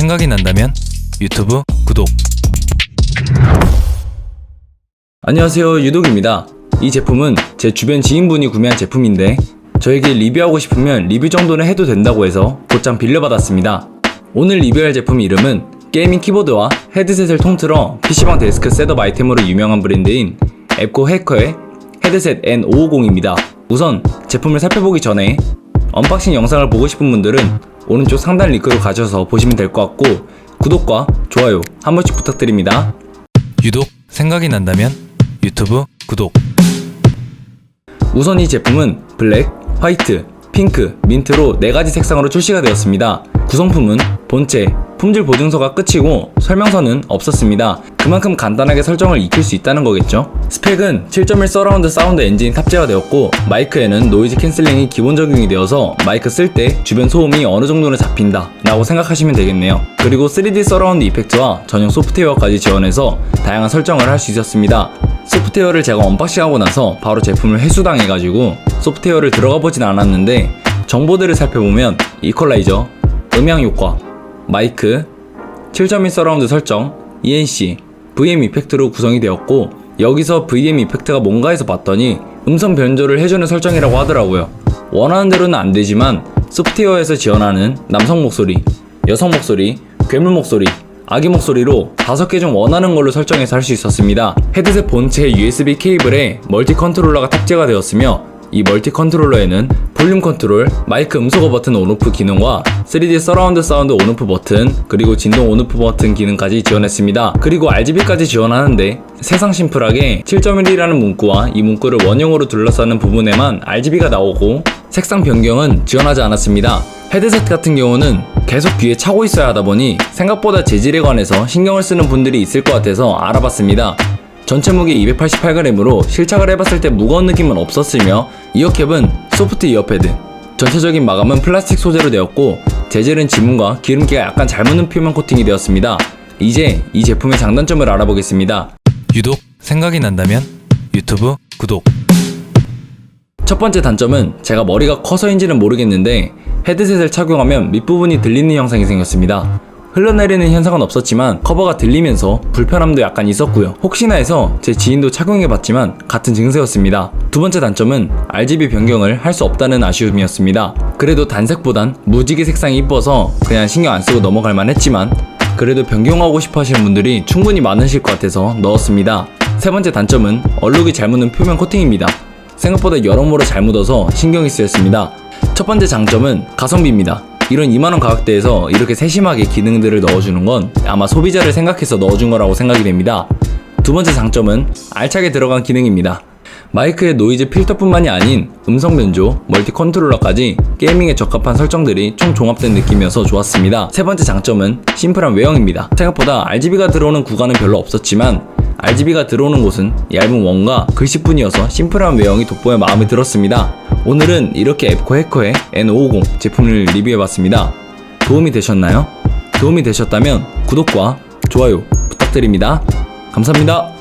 생각이 난다면 유튜브 구독. 안녕하세요 유독입니다. 이 제품은 제 주변 지인분이 구매한 제품인데 저에게 리뷰하고 싶으면 리뷰 정도는 해도 된다고 해서 곧장 빌려받았습니다. 오늘 리뷰할 제품 이름은 게이밍 키보드와 헤드셋을 통틀어 PC방 데스크 셋업 아이템으로 유명한 브랜드인 앱코 해커의 헤드셋 N550입니다. 우선 제품을 살펴보기 전에 언박싱 영상을 보고 싶은 분들은 오른쪽 상단 링크로 가셔서 보시면 될 것 같고 구독과 좋아요 한 번씩 부탁드립니다 유독 생각이 난다면 유튜브 구독. 우선 이 제품은 블랙, 화이트, 핑크, 민트로 4가지 색상으로 출시가 되었습니다. 구성품은 본체, 품질 보증서가 끝이고 설명서는 없었습니다. 그만큼 간단하게 설정을 익힐 수 있다는 거겠죠? 스펙은 7.1 서라운드 사운드 엔진이 탑재가 되었고 마이크에는 노이즈 캔슬링이 기본 적용이 되어서 마이크 쓸 때 주변 소음이 어느 정도는 잡힌다 라고 생각하시면 되겠네요. 그리고 3D 서라운드 이펙트와 전용 소프트웨어까지 지원해서 다양한 설정을 할 수 있었습니다. 소프트웨어를 제가 언박싱하고 나서 바로 제품을 회수당해가지고 소프트웨어를 들어가 보진 않았는데 정보들을 살펴보면 이퀄라이저, 음향 효과, 마이크, 7.1 서라운드 설정, ENC, VM 이펙트로 구성이 되었고 여기서 VM 이펙트가 뭔가 해서 봤더니 음성 변조를 해주는 설정이라고 하더라고요. 원하는 대로는 안 되지만 소프트웨어에서 지원하는 남성 목소리, 여성 목소리, 괴물 목소리, 아기 목소리로 다섯 개중 원하는 걸로 설정해서 할 수 있었습니다. 헤드셋 본체 USB 케이블에 멀티 컨트롤러가 탑재가 되었으며 이 멀티 컨트롤러에는 볼륨 컨트롤, 마이크 음소거 버튼 온오프 기능과 3D 서라운드 사운드 온오프 버튼, 그리고 진동 온오프 버튼 기능까지 지원했습니다. 그리고 RGB까지 지원하는데 세상 심플하게 7.1이라는 문구와 이 문구를 원형으로 둘러싸는 부분에만 RGB가 나오고 색상 변경은 지원하지 않았습니다. 헤드셋 같은 경우는 계속 귀에 차고 있어야 하다 보니 생각보다 재질에 관해서 신경을 쓰는 분들이 있을 것 같아서 알아봤습니다. 전체 무게 288g으로 실착을 해봤을 때 무거운 느낌은 없었으며 이어캡은 소프트 이어패드 전체적인 마감은 플라스틱 소재로 되었고 재질은 지문과 기름기가 약간 잘 묻는 표면 코팅이 되었습니다 이제 이 제품의 장단점을 알아보겠습니다 유독 생각이 난다면 유튜브 구독. 첫 번째 단점은 제가 머리가 커서인지는 모르겠는데 헤드셋을 착용하면 밑부분이 들리는 현상이 생겼습니다. 흘러내리는 현상은 없었지만 커버가 들리면서 불편함도 약간 있었고요. 혹시나 해서 제 지인도 착용해봤지만 같은 증세였습니다. 두 번째 단점은 RGB 변경을 할 수 없다는 아쉬움이었습니다. 그래도 단색보단 무지개 색상이 이뻐서 그냥 신경 안 쓰고 넘어갈 만 했지만 그래도 변경하고 싶어 하시는 분들이 충분히 많으실 것 같아서 넣었습니다. 세 번째 단점은 얼룩이 잘 묻는 표면 코팅입니다. 생각보다 여러모로 잘 묻어서 신경이 쓰였습니다. 첫 번째 장점은 가성비입니다. 이런 2만원 가격대에서 이렇게 세심하게 기능들을 넣어주는 건 아마 소비자를 생각해서 넣어준 거라고 생각이 됩니다. 두 번째 장점은 알차게 들어간 기능입니다. 마이크의 노이즈 필터뿐만이 아닌 음성 변조, 멀티 컨트롤러까지 게이밍에 적합한 설정들이 총 종합된 느낌이어서 좋았습니다. 세 번째 장점은 심플한 외형입니다. 생각보다 RGB가 들어오는 구간은 별로 없었지만 RGB가 들어오는 곳은 얇은 원과 글씨뿐이어서 심플한 외형이 돋보여 마음에 들었습니다. 오늘은 이렇게 앱코 해커의 N550 제품을 리뷰해봤습니다. 도움이 되셨나요? 도움이 되셨다면 구독과 좋아요 부탁드립니다. 감사합니다.